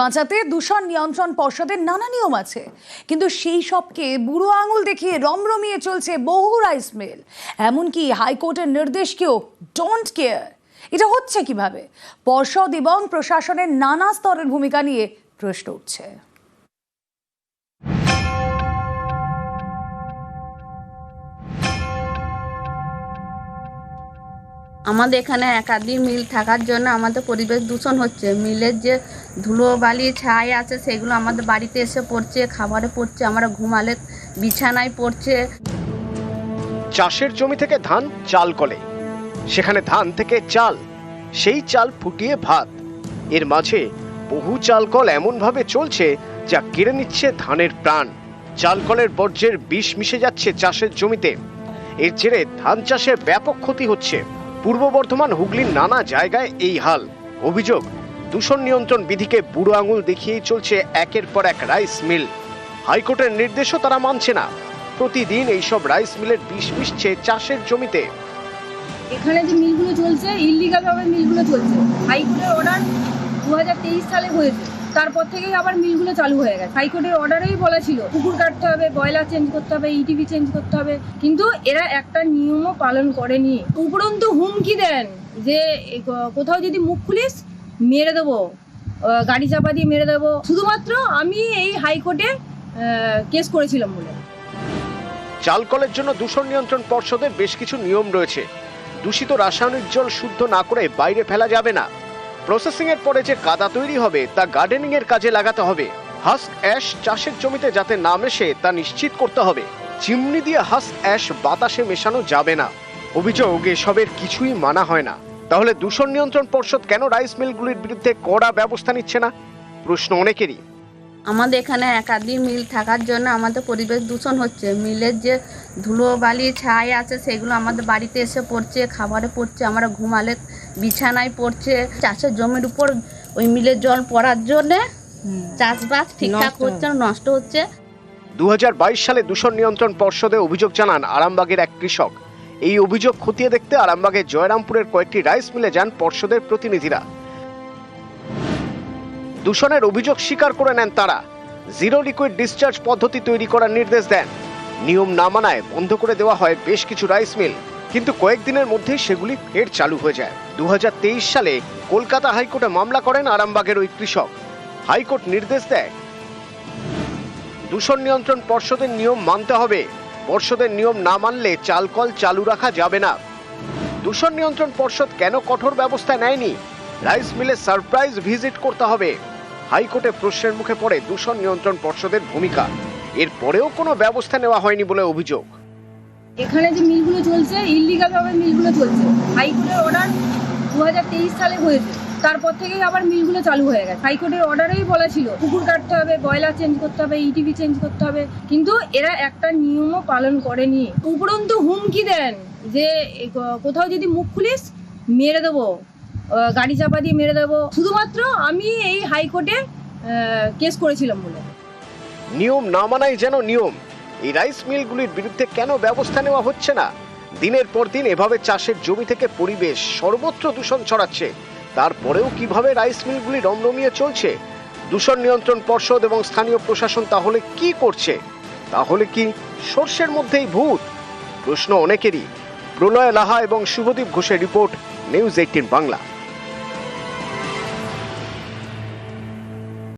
বাঁচাতে দূষণ নিয়ন্ত্রণ পর্ষদের নানা নিয়ম আছে। কিন্তু সেই সবকে বুড়ো আঙুল দেখিয়ে রমরমিয়ে চলছে বহু রাইস মিল। এমনকি হাইকোর্টের নির্দেশকেও ডোন্ট কেয়ার। এটা হচ্ছে কীভাবে? পর্ষদ এবং প্রশাসনের নানা স্তরের ভূমিকা নিয়ে প্রশ্ন উঠছে। আমাদের এখানে একাধিক মিল থাকার জন্য আমাদের পরিবেশ দূষণ হচ্ছে। মিলের যে ধুলো বালি ছাই আছে, সেগুলো আমাদের বাড়িতে এসে পড়ছে, খাবারে পড়ছে, আমরা ঘুমালে বিছানায় পড়ছে। চাষের জমি থেকে ধান চাল কলে সেখানে ধান থেকে চাল, সেই চাল ফুটিয়ে ভাত। এর মাঝে বহু চাল কল এমনভাবে চলছে যা কেড়ে নিচ্ছে ধানের প্রাণ। চাল কলের বর্জ্যের বিষ মিশে যাচ্ছে চাষের জমিতে। এর জেরে ধান চাষে ব্যাপক ক্ষতি হচ্ছে। পূর্ব বর্ধমান হুগলির নানা জায়গায় এই হাল। অভিযোগ, দূষণ নিয়ন্ত্রণ বিধিকে বুড়ো আঙুল দেখিয়েই চলছে একের পর এক রাইস মিল। হাইকোর্টের নির্দেশও তারা মানছে না। প্রতিদিন এইসব রাইস মিলের বিষ মিশছে চাষের জমিতে। এখানে যে মিলগুলো চলছে ইলিগাল ভাবে মিলগুলো চলছে। হাইকোর্টের অর্ডার দু হাজার তেইশ সালে হয়েছে। তারপর থেকেই আবার মিলগুলো চালু হয়ে গেছে। হাইকোর্টের অর্ডারেই বলা ছিল পুকুর কাটতে হবে বয়লার চেঞ্জ করতে হবে ইটিভি চেঞ্জ করতে হবে। কিন্তু এরা একটা নিয়মও পালন করেনি। উপরন্তু হুমকি দেন যে কোথাও যদি মুখ খুলিস, মেরে দেবো। গাড়ি চাপা দিয়ে মেরে দেবো। শুধুমাত্র আমি এই হাইকোর্টে কেস করেছিলাম বলে। চালকলের জন্য দূষণ নিয়ন্ত্রণ পর্ষদের বেশ কিছু নিয়ম রয়েছে। দূষিত রাসায়নিক জল শুদ্ধ না করে বাইরে ফেলা যাবে না। প্রসেসিং এর পরে যে কাদা তৈরি হবে, তা গার্ডেনিং এর কাজে লাগাতে হবে। হাস্ক অ্যাশ চাষের জমিতে যাতে না মেশে, তা নিশ্চিত করতে হবে। চিমনি দিয়ে হাস্ক অ্যাশ বাতাসে মেশানো যাবে না। অভিযোগ, এসবের কিছুই মানা হয় না। তাহলে দূষণ নিয়ন্ত্রণ পর্ষদ কেন রাইস মিলগুলির বিরুদ্ধে কড়া ব্যবস্থা নিচ্ছে না? প্রশ্ন অনেকেরই। আমাদের এখানে একাধিক মিল থাকার জন্য আমাদের পরিবেশ দূষণ হচ্ছে। মিলের যে ধুলো বালি ছাই আছে সেগুলো আমাদের বাড়িতে এসে পড়ছে খাবারে পড়ছে আমরা ঘুমালে বিছানায় পড়ছে। চাষের জমির উপর ওই মিলের জল পড়ার জন্যে চাষবাস ঠিকঠাক হচ্ছে নষ্ট হচ্ছে। দু হাজার বাইশ সালে দূষণ নিয়ন্ত্রণ পর্ষদে অভিযোগ জানান আরামবাগের এক কৃষক। এই অভিযোগ খতিয়ে দেখতে আরামবাগের জয়রামপুরের কয়েকটি রাইস মিলে যান পর্ষদের প্রতিনিধিরা। দূষণের অভিযোগ স্বীকার করে নেন তারা। জিরো লিকুইড ডিসচার্জ পদ্ধতি তৈরি করার নির্দেশ দেন। নিয়ম না মানায় বন্ধ করে দেওয়া হয় বেশ কিছু রাইস মিল। কিন্তু কয়েকদিনের মধ্যেই সেগুলি ফের চালু হয়ে যায়। দু হাজার তেইশ সালে কলকাতা হাইকোর্টে মামলা করেন আরামবাগের ওই কৃষক। হাইকোর্ট নির্দেশ দেয়, দূষণ নিয়ন্ত্রণ পর্ষদের নিয়ম মানতে হবে। পর্ষদের নিয়ম না মানলে চালকল চালু রাখা যাবে না। দূষণ নিয়ন্ত্রণ পর্ষদ কেন কঠোর ব্যবস্থা নেয়নি? রাইস মিলে সারপ্রাইজ ভিজিট করতে হবে। হাইকোর্টে প্রশ্নের মুখে পড়ে দূষণ নিয়ন্ত্রণ পর্ষদের ভূমিকা। এরপরেও কোনো ব্যবস্থা নেওয়া হয়নি বলে অভিযোগ। এখানে যে মিলগুলো চলছে ইলিগাল ভাবে মিলগুলো চলছে, হাইকোর্টের অর্ডার দু হাজার তেইশ সালে হয়েছে। তারপর থেকেই আবার মিলগুলো চালু হয়ে গেছে। হাইকোর্টের অর্ডারেই বলা ছিল, পুকুর কাটতে হবে বয়লার চেঞ্জ করতে হবে ইটিভি চেঞ্জ করতে হবে। কিন্তু এরা একটা নিয়মও পালন করেনি। উপরন্তু হুমকি দেন যে কোথাও যদি মুখ খুলিস, মেরে দেবো। গাড়ি চাপা দিয়ে মেরে দেবো। শুধুমাত্র আমি এই হাইকোর্টে কেস করেছিলাম বলে। নিয়ম না মানাই যেন নিয়ম। এই রাইস মিলগুলির বিরুদ্ধে কেন ব্যবস্থা নেওয়া হচ্ছে না? দিনের পর দিন এভাবে চাষের জমি থেকে পরিবেশ সর্বত্র দূষণ ছড়াচ্ছে। তারপরেও কীভাবে রাইস মিলগুলি রমরমিয়ে চলছে? দূষণ নিয়ন্ত্রণ পর্ষদ এবং স্থানীয় প্রশাসন তাহলে কি করছে? তাহলে কি সর্ষের মধ্যেই ভূত? প্রশ্ন অনেকেরই। প্রলয় লাহা এবং শুভদীপ ঘোষের রিপোর্ট নিউজ এইটিন বাংলা।